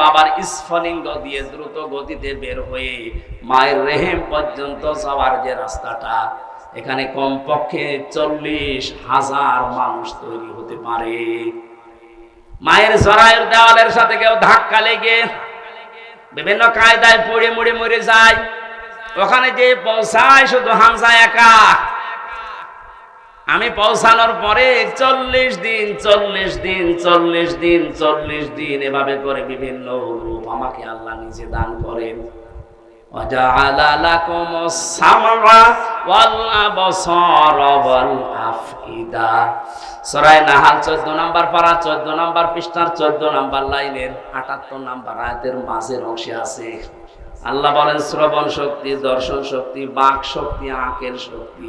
বাবার স্ফলিঙ্গ দিয়ে দ্রুত গতিতে বের হয়ে মায়ের রেহেম পর্যন্ত যাওয়ার যে রাস্তাটা, এখানে কমপক্ষে চল্লিশ হাজার মানুষ তৈরি হতে পারে। মায়ের জরায়ের দেওয়ালের সাথে কেউ ধাক্কা লেগে বিভিন্ন কায়দায় পড়ে মুড়ে মরে যায়। ওখানে যে পৌঁছায় শুধু হামজা একা। আমি পৌঁছানোর পরে চল্লিশ দিন চল্লিশ দিন চল্লিশ দিন চল্লিশ দিন এভাবে করে বিভিন্ন রূপ আমাকে আল্লাহ নিজে দান করেন। আল্লাহ বলেন শ্রবণ শক্তি দর্শন শক্তি বাক শক্তি আঁকের শক্তি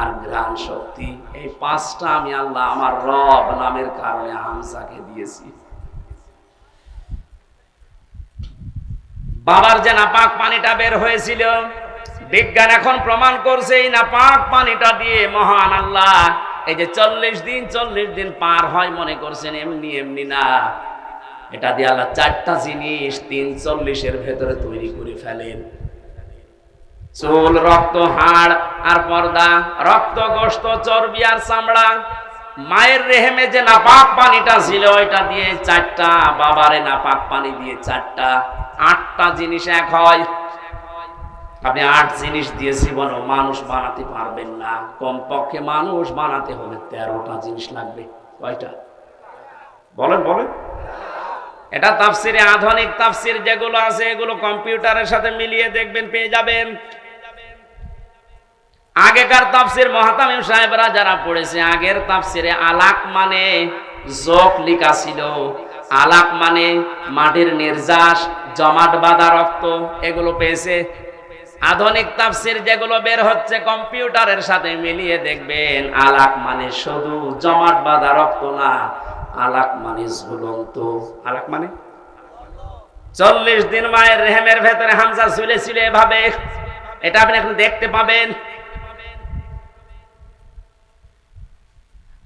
আর ঘ্রাণ শক্তি। এই পাঁচটা আমি আল্লাহ আমার রব নামের কারণে হামসাকে দিয়েছি। বাবার যে নাপাক পানিটা বের হয়েছিল, বিজ্ঞান এখন প্রমাণ করছে, এই নাপাক পানিটা দিয়ে মহান আল্লাহ এই যে চল্লিশ দিন চল্লিশ দিন পার হয় মনে করছেন, এমনি এমনি না। এটা দিয়ে আল্লাহ চারটা জিনিস তিন চল্লিশের ভেতরে তৈরি করে ফেলেন। চুল, রক্ত, হাড় আর পর্দা, রক্ত গোস্ত চর্বি আর চামড়া। মায়ের রেহেমে যে নাপাক পানিটা ছিল, ওইটা দিয়ে চারটা, বাবারে নাপাক পানি দিয়ে চারটা, আটটা জিনিস এক হয়। আপনি আট জিনিস দিয়ে জীবনও মানুষ বানাতে পারবেন না। কমপক্ষে মানুষ বানাতে হলে তেরোটা জিনিস লাগবে। কয়টা? বলেন বলেন। এটা তাফসিরে আধুনিক তাফসির, যেগুলো আছে, এগুলো কম্পিউটারের সাথে মিলিয়ে দেখবেন, পেয়ে যাবেন। আগেকার তাফসির মহাতামিম সাহেবরা যারা পড়েছে, আগের তাফসিরে আলাক মানে যোগ লিখা ছিল। আলাক মানে মাটির নির্যাস, জমাট বাঁধা রক্ত, এগুলো পেয়েছে। আধুনিক তাফসির যেগুলো বের হচ্ছে কম্পিউটারের সাথে মিলিয়ে দেখবেন, আলাক মানে শুধু জমাট বাঁধা রক্ত না, আলাক মানে ঝুলন্ত। আলাক মানে? চল্লিশ দিন মায়ের রেহেমের ভেতরে হামজা ঝুলেছিল এভাবে, এটা আপনি এখন দেখতে পাবেন।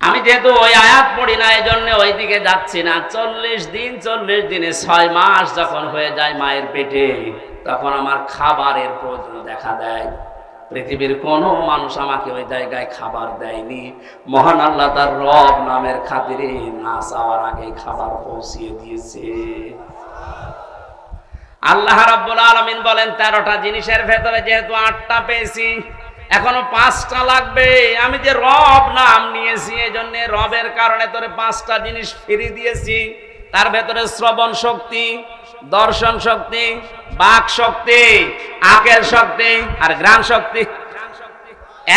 আমি যেহেতু ওই আয়াত পড়ি না এই জন্য ওই দিকে যাচ্ছি না। চল্লিশ দিন, চল্লিশ দিনে ছয় মাস যখন হয়ে যায় মায়ের পেটে, তখন আমার খাবারের প্রয়োজন দেখা দেয়। পৃথিবীর কোনো মানুষ আমাকে ওই জায়গায় খাবার দেয়নি। মহান আল্লাহ তার রব নামের খাতিরে না চাওয়ার আগে খাবার পৌঁছিয়ে দিয়েছে। আল্লাহ রাব্বুল আলামিন বলেন, তেরোটা জিনিসের ভেতরে যেহেতু আটটা পেয়েছি এখনও পাঁচটা লাগবে। আমি যে রব নাম নিয়েছি এই জন্য রবের কারণে তোরে পাঁচটা জিনিস ফিরিয়ে দিয়েছি। তার ভেতরে শ্রবণ শক্তি, দর্শন শক্তি, বাক শক্তি আকের শক্তি আর গ্রাণ শক্তি।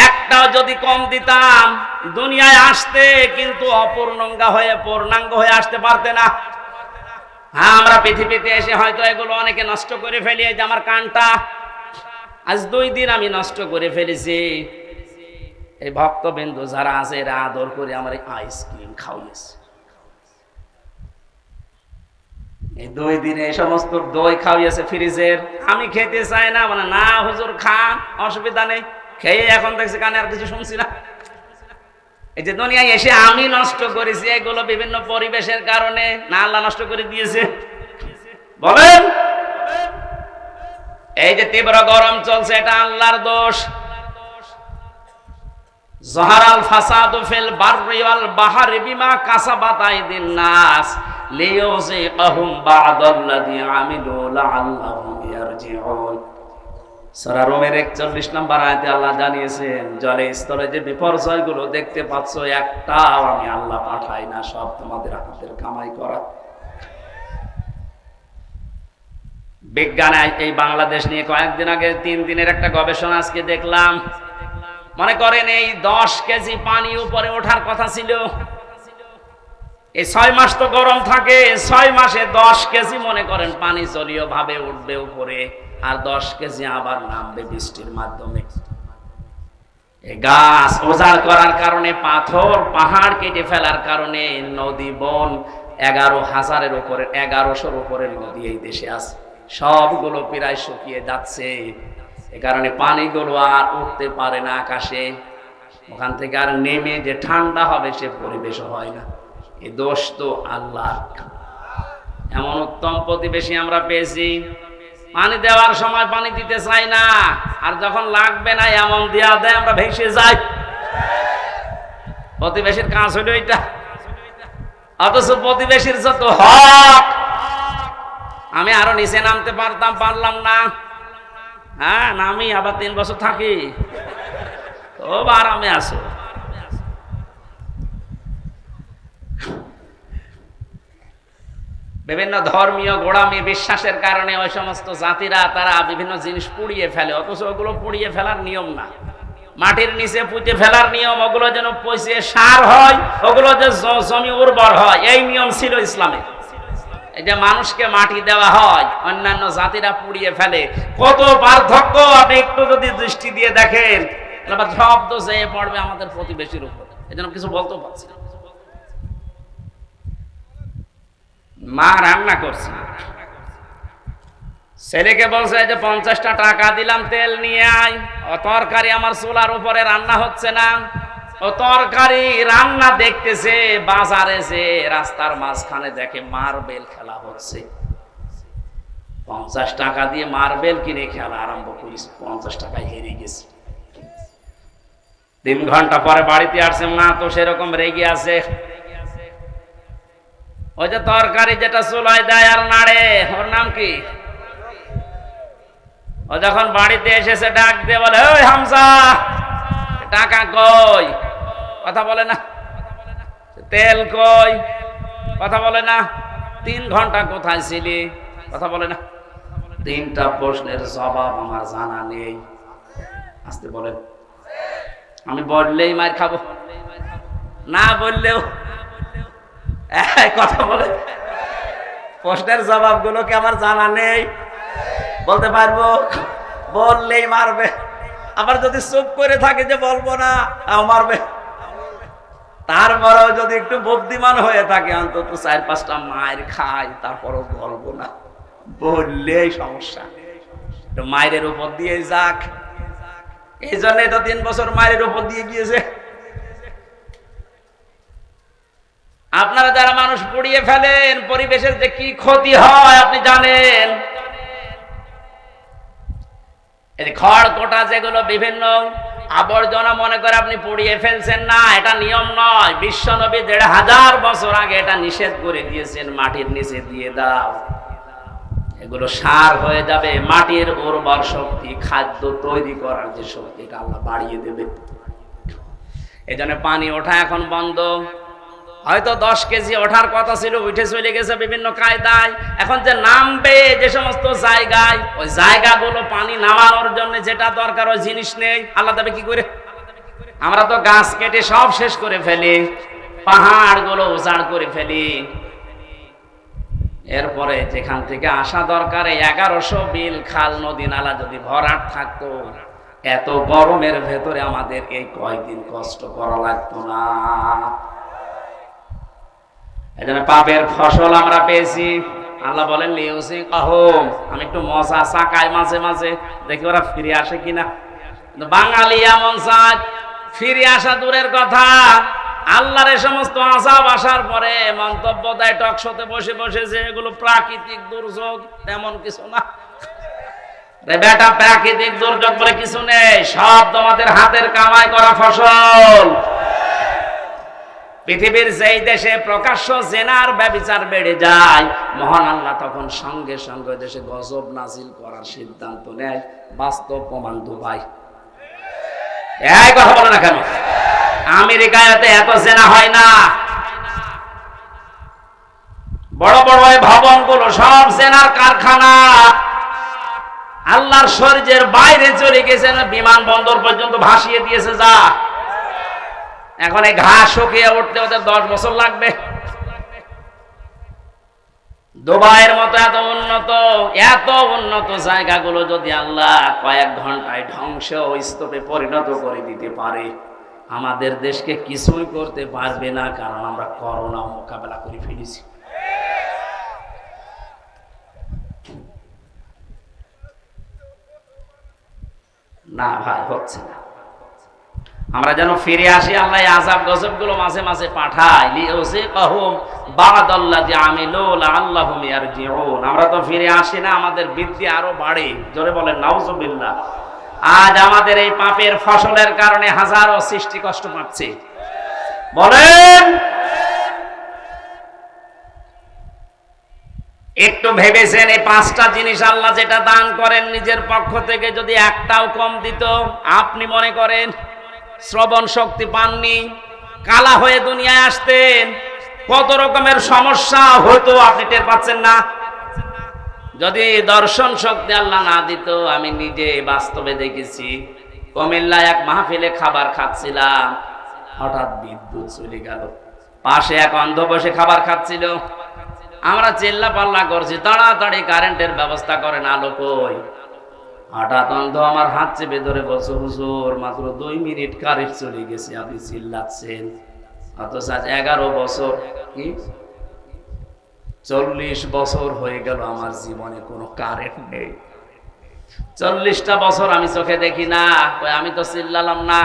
একটাও যদি কম দিতাম, দুনিয়ায় আসতে কিন্তু অপূর্ণাঙ্গ হয়ে, পূর্ণাঙ্গ হয়ে আসতে পারতে না। হ্যাঁ আমরা পৃথিবীতে এসে হয়তো এগুলো অনেকে নষ্ট করে ফেলি যে আমার কানটা আজ দুই দিন আমি নষ্ট করে ফেলেছি। এই ভক্তবিন্দু যারা আছে, এরা আদর করে আমার আইসক্রিম খাওয়াইছে এই দুই দিনে এই সমস্ত দই খাওয়াইছে ফ্রিজের। আমি খেতে চাই না মানে না, হুজুর খান, অসুবিধা নেই। খেয়ে এখন দেখছি কানে আর কিছু শুনছি না। এই যে দুনিয়ায় এসে আমি নষ্ট করেছি, এগুলো বিভিন্ন পরিবেশের কারণে না, আল্লাহ নষ্ট করে দিয়েছে। বলেন! এই যে তীব্র গরম চলছে, এটা আল্লাহর দোষ। জহারাল ফাসাদু ফিল বাররি ওয়াল বাহরি বিমা কাসাবাত আইদিন নাস। বা'দাল্লাযী আমিলু লাআল্লাহুম ইয়ারজিউন। সূরা রোমের 41 নম্বর আয়াতে আল্লাহ জানিয়েছেন, জলে স্তরে যে বিপর্যয়গুলো দেখতে পাচ্ছ, একটাও আমি আল্লাহ পাঠাই না, সব তোমাদের হাতের কামাই করা। বিজ্ঞান এই বাংলাদেশ নিয়ে কয়েকদিন আগে তিন দিনের একটা গবেষণা আজকে দেখলাম। মনে করেন এই দশ কেজি পানি উপরে ওঠার কথা ছিল। এই ছয় মাস তো গরম থাকে ছয় মাসে দশ কেজি মনে করেন পানি জলীয় ভাবে উঠবে উপরে, আর দশ কেজি আবার নামবে বৃষ্টির মাধ্যমে। গাছ ওজাড় করার কারণে, পাথর, পাহাড় কেটে ফেলার কারণে, নদী, বন এগারো হাজারের উপরে, এগারোশোর উপরে নদী এই দেশে আছে। সবগুলো প্রায় শুকিয়ে যাচ্ছে। এ কারণে পানিগুলো আর উঠতে পারে না আকাশে। ওখান থেকে আর নেমে যে ঠান্ডা হবে সে পরিবেশ হয় না। এ দোষ তো আল্লাহ এমন উত্তম প্রতিবেশী আমরা পেয়েছি। পানি দেওয়ার সময় পানি দিতে চাই না। আর যখন লাগবে না, এমন দেওয়া দেয়, আমরা ভেসে যাই। প্রতিবেশীর কাজ হইল এটা অথচ প্রতিবেশীর যত হক আমি আরও নিচে নামতে পারতাম, পারলাম না। হ্যাঁ নামি, আবার তিন বছর থাকি। খুব আরামে আছো। বিভিন্ন ধর্মীয় গোড়ামি, বিশ্বাসের কারণে ওই সমস্ত জাতিরা তারা বিভিন্ন জিনিস পুড়িয়ে ফেলে, অথচ ওগুলো পুড়িয়ে ফেলার নিয়ম না। মাটির নিচে পুঁতে ফেলার নিয়ম, ওগুলো যেন পয়সে সার হয়, ওগুলো যে জমি উর্বর হয়, এই নিয়ম ছিল ইসলামে এই যে মানুষকে মাটি দেওয়া হয়, অন্যান্য জাতিরা পুড়িয়ে ফেলে। কত পার্থক্য, আপনি একটু যদি দৃষ্টি দিয়ে দেখেন এবার সব তো যেয়ে পড়বে আমাদের প্রতিবেশীর উপর। এই জন্য কিছু বলতেও পারছি। মা রান্না করছে। ছেলেকে বলছে যে পঞ্চাশটা টাকা দিলাম, তেল নিয়ে আয়। তরকারি আমার চুলার উপরে রান্না হচ্ছে না। ও তরকারি রান্না দেখতেছে, বাজারে যে রাস্তার মাঝখানে দেখে মার্বেল খেলা হচ্ছে। পঞ্চাশ টাকা দিয়ে মার্বেল কিনে খেলা আরম্ভ করিস পঞ্চাশ টাকায় হেরে গেছে। তিন ঘণ্টা পরে বাড়িতে আসছে, মা, তো সেরকম রেগে আছে। ওই যে তরকারি যেটা চুলায় দেয় আর নাড়ে, ওর নাম কি? ও যখন বাড়িতে এসেছে, ডাক দিয়ে বলে, ওই হামসা টাকা কই? কথা বলে না। তেল কই? কথা বলে না। তিন ঘণ্টা কোথায় ছিলি? কথা বলে না। তিনটা প্রশ্নের জবাব আমার জানা নেই। আসতে বলেন। আমি বললেই মার খাব। না বললেও। কথা বলে। প্রশ্নের জবাবগুলো কি আমার জানা নেই? বলতে পারব? বললেই মারবে। আবার যদি চুপ করে থাকে যে বলব না মারবে। তারপরেও যদি একটু বুদ্ধিমান হয়ে থাকে, অন্তত চার পাঁচটা মায়ের খাই তারপরও বলব না। বললেই সমস্যা। মায়ের উপর দিয়ে যাক। এই জন্যই তো তিন বছর মায়ের উপর দিয়ে গিয়েছে। আপনারা যারা মানুষ পুড়িয়ে ফেলেন, পরিবেশের যে কি ক্ষতি হয়, আপনি জানেন। খড় কোটা যেগুলো বিভিন্ন আবর্জনা মনে করে আপনি পড়িয়ে ফেলছেন না, এটা নিয়ম নয়। বিশ্ব নবী দেড় হাজার বছর আগে এটা নিষেধ করে দিয়েছেন, মাটির নিচে দিয়ে দাও। এগুলো সার হয়ে যাবে, মাটির উর্বর শক্তি, খাদ্য তৈরি করার যে শক্তি এটা আল্লাহ বাড়িয়ে দেবে। এই জন্য পানি ওঠা এখন বন্ধ। হয়তো দশ কেজি ওঠার কথা ছিল, উঠে চলে গেছে বিভিন্ন কায়দায়। এখন যে নামবে যে সমস্ত জায়গায়, ওই জায়গাগুলো পানি নামানোর জন্য যেটা দরকার, ওই জিনিস নেই। আল্লাহ দেবে কি করে? আমরা তো গাছ কেটে সব শেষ করে ফেলি, পাহাড়গুলো উজাড় করে ফেলি। এরপরে যেখান থেকে আসা দরকার এগারোশো বিল খাল, নদী, নালা যদি ভরাট থাকতো, এত গরমের ভেতরে আমাদের এই কয়দিন কষ্ট করা লাগতো না। এজন্য পাপের ফসল আমরা পেয়েছি। আল্লাহ বলেন লিউসি কাহম আমি একটু মশা চাকাই মাঝে মাঝে। দেখি ওরা ফিরে আসে কিনা। বাঙালি এমন চায় ফিরে আসা দূরের কথা। আল্লাহর এ সমস্ত আসাব আসার পরে মন্তব্য দেয়, টকশোতে বসে বসে যে এগুলো প্রাকৃতিক দুর্যোগ, তেমন কিছু না। বেটা, প্রাকৃতিক দুর্যোগ বলে কিছু নেই, সব তোমাদের হাতের কামাই করা ফসল। পৃথিবীর যেই দেশে প্রকাশ্য জেনার ব্যবিচার বেড়ে যায়, মহান আল্লাহ তখন সঙ্গে সঙ্গে দেশে গজব নাজিল করার সিদ্ধান্ত নেয়। বাস্তব প্রমাণ দুবাই। এই কথা না কেন? এত জেনা হয় না। বড় বড় ভবনগুলো সব জেনার কারখানা। আল্লাহর শরীরের বাইরে চলে গেছে বিমানবন্দর পর্যন্ত ভাসিয়ে দিয়েছে যা। এখন এই ঘাস শুকিয়ে উঠতে ওদের দশ বছর লাগবে। দুবাইয়ের মতো এত উন্নত এত উন্নত জায়গাগুলো যদি আল্লাহ কয়েক ঘন্টায় ধ্বংস স্তূপে পরিণত করে দিতে পারে, আমাদের দেশকে কিছুই করতে পারবে না, কারণ আমরা করোনা মোকাবেলা করে ফেলেছি। না ভাই, হচ্ছে না। আমরা যেন ফিরে আসি, আল্লাহ আজাব গজবগুলো মাঝে মাঝে ইয়ারজিউন। আমরা তো ফিরে আসি না, আমাদের বৃদ্ধি আরও বাড়ে। জোরে বলেন, নাউজুবিল্লাহ। আজ আমাদের এই পাপের ফসলের কারণে হাজারো সৃষ্টি কষ্ট পাচ্ছে। বলেন, একটু ভেবেছেন এই পাঁচটা জিনিস আল্লাহ যেটা দান করেন নিজের পক্ষ থেকে যদি একটাও কম দিত? আপনি মনে করেন শ্রবণ শক্তি পাননি। কালা হয়ে দুনিয়ায় আসতেন। কত রকমের সমস্যা হতো আপনি টের পাচ্ছেন না। যদি দর্শন শক্তি আল্লাহ না দিত, আমি নিজে বাস্তবে দেখেছি। কুমিল্লায় এক মাহফিলে খাবার খাচ্ছিলাম। হঠাৎ বিদ্যুৎ চলে গেল। পাশে এক অন্ধ বসে খাবার খাচ্ছিল। আমরা চিল্লা পাল্লা করছি, তাড়াতাড়ি কারেন্টের ব্যবস্থা করেন আলো কই। হঠাৎ অন্ধ আমার হাত চেপে ধরে বলছো, হুজুর, মাত্র দুই মিনিট কারেন্ট চলে গেছে, আপনি চিল্লাচ্ছেন। অথচ আজ এগারো বছর, কি? চল্লিশ বছর হয়ে গেল আমার জীবনে কোনো কারেন্ট নেই। চল্লিশটা বছর আমি চোখে দেখি না আমি তো চিল্লালাম না।